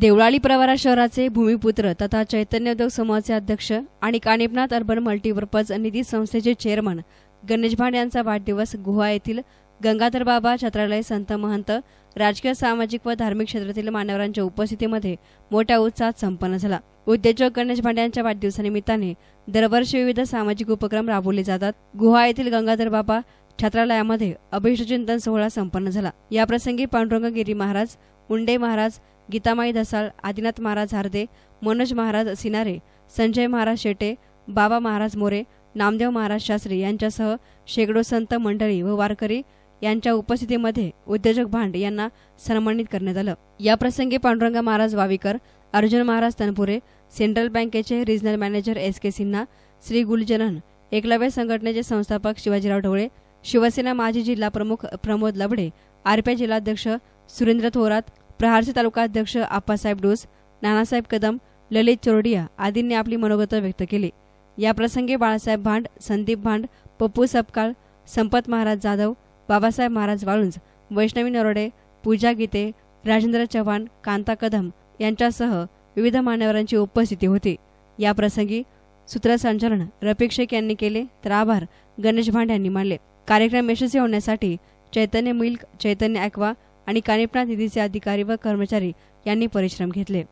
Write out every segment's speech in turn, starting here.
देवळाली प्रवारा शहराचे भूमिपुत्र तथा चैतन्य उद्योग समूहाचे अध्यक्ष आणि कानिपनाथ अर्बन मल्टीपर्पज निधी संस्थेचे चेअरमन गणेश भांड यांचा वाढदिवस गुहा येथील गंगाधर बाबा छत्रालय संत महंत राजकीय सामाजिक व धार्मिक क्षेत्रातील मान्यवरांच्या उपस्थितीमध्ये मोठ्या उत्साहात संपन्न झाला. उद्योजक गणेश भांड यांच्या वाढदिवसानिमित्ताने दरवर्षी विविध सामाजिक उपक्रम राबवले जातात. गुहा येथील गंगाधर बाबा छत्रालयामध्ये अभिष्टचिंतन सोहळा संपन्न झाला. याप्रसंगी पांडुरंग गिरी महाराज उंडे महाराज गीतामाई धसाळ आदिनाथ महाराज हार्दे मनोज महाराज सिनारे संजय महाराज शेटे बाबा महाराज मोरे नामदेव महाराज शास्त्री यांच्यासह शेकडो संत मंडळी व वारकरी यांच्या उपस्थितीमध्ये उद्योजक भांड यांना सन्मानित करण्यात आलं. याप्रसंगी पांडुरंगा पांडुरंग महाराज वावीकर अर्जुन महाराज तनपुरे सेंट्रल बँकेचे regional manager S K Sinha Shri गुलजनन Eklavya संघटनेचे संस्थापक शिवाजीराव ढवळे शिवसेना माजी जिल्हा प्रमुख प्रमोद लबडे आरपीआय जिल्हाध्यक्ष सुरेंद्र थोरात प्रहारचे तालुकाध्यक्ष आप्पासाहेब डोस नानासाहेब कदम ललित चोरडिया आदींनी आपली मनोगत व्यक्त केली. याप्रसंगी बाळासाहेब भांड संदीप भांड पप्पू सपकाळ संपत महाराज जाधव बाबासाहेब महाराज वाळुंज वैष्णवी नरोडे पूजा गीते राजेंद्र चव्हाण कांता कदम यांच्यासह विविध मान्यवरांची उपस्थिती होती. याप्रसंगी सूत्रसंचालन रफिक शेख यांनी केले तर आभार गणेश भांड यांनी मानले. कार्यक्रम यशस्वी होण्यासाठी चैतन्य मिल्क चैतन्य ॲक्वा आणि कानिपणा निधीचे अधिकारी व कर्मचारी यांनी परिश्रम घेतले.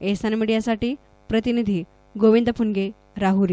एसान मीडियासाठी प्रतिनिधी गोविंद फुनगे राहुरी.